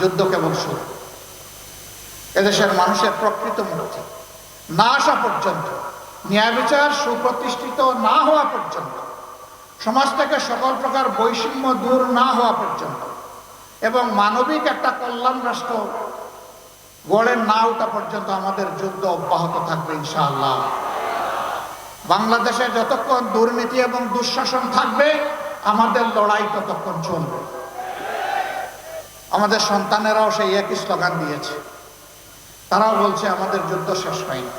যুদ্ধ কেবল শুরু। এদেশের মানুষের প্রকৃত মুক্তি না আসা পর্যন্ত, ন্যায় বিচার সুপ্রতিষ্ঠিত না হওয়া পর্যন্ত, সমাজ থেকে সকল প্রকার বৈষম্য দূর না হওয়া পর্যন্ত, এবং মানবিক একটা কল্যাণ রাষ্ট্র গড়ে না ওঠা পর্যন্ত আমাদের যুদ্ধ অব্যাহত থাকবে ইনশাআল্লাহ। বাংলাদেশে যতক্ষণ দুর্নীতি এবং দুঃশাসন থাকবে, আমাদের লড়াই ততক্ষণ চলবে। আমাদের সন্তানেরাও সেই একই স্লোগান দিয়েছে। তারাও বলছে, আমাদের যুদ্ধ শেষ হয়নি।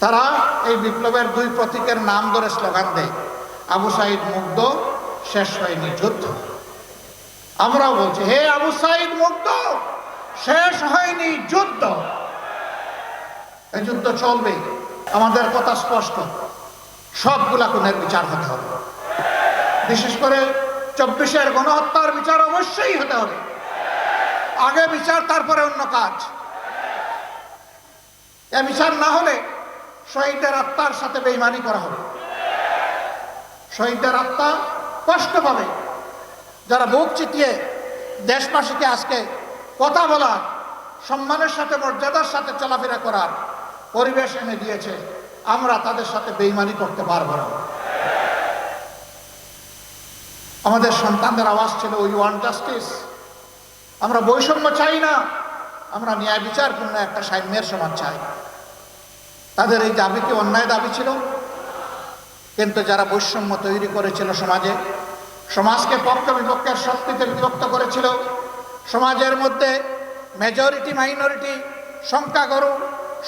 তারা এই বিপ্লবের দুই প্রতীকের নাম ধরে স্লোগান দেয়, আবু সাইদ মুগ্ধ, শেষ হয়নি যুদ্ধ। আমরাও বলছি, হে আবু সাইদ মুগ্ধ, শেষ হয়নি যুদ্ধ। এই যুদ্ধ চলবে। আমাদের কথা স্পষ্ট। সবগুলা কোনের বিচার হতে হবে। বিশেষ করে চব্বিশের গণহত্যার বিচার অবশ্যই হতে হবে। আগে বিচার, তারপরে অন্য কাজ। এ বিচার না হলে শহীদের আত্মার সাথে বেইমানি করা হবে। শহীদের আত্মা কষ্ট পাবে। যারা বুক চিতিয়ে দেশবাসীকে আজকে কথা বলার, সম্মানের সাথে, মর্যাদার সাথে চলাফেরা করার পরিবেশ এনে দিয়েছে, আমরা তাদের সাথে বেইমানি করতে পারব না। আমাদের সন্তানদের আওয়াজ ছিল উই ওয়ান্ট জাস্টিস আমরা বৈষম্য চাই না। আমরা ন্যায় বিচারপূর্ণ একটা সাম্যের সমাজ চাই। তাদের এই দাবি কি অন্যায় দাবি ছিল? কিন্তু যারা বৈষম্য তৈরি করেছিল সমাজে, সমাজকে পক্ষ বিপক্ষের শক্তিতে বিভক্ত করেছিল, সমাজের মধ্যে মেজরিটি মাইনরিটি সংখ্যাগরু,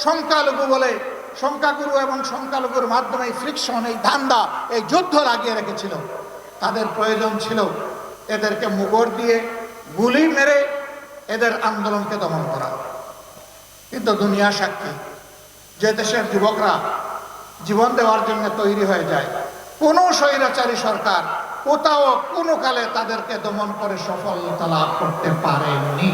সংখ্যালঘু বলে সংখ্যাগুরু এবং সংখ্যালঘুর মাধ্যমে এই ফ্রিকশন এই ধান্দা, এই যুদ্ধ লাগিয়ে রেখেছিল। তাদের প্রয়োজন ছিল এদেরকে মুগর দিয়ে গুলি মেরে এদের আন্দোলনকে দমন করা। কিন্তু দুনিয়া সাক্ষী, যে দেশের যুবকরা জীবন দেওয়ার জন্য তৈরি হয়ে যায়। কোনো স্বৈরাচারী সরকার কোথাও কোনো কালে তাদেরকে দমন করে সফলতা লাভ করতে পারেনি।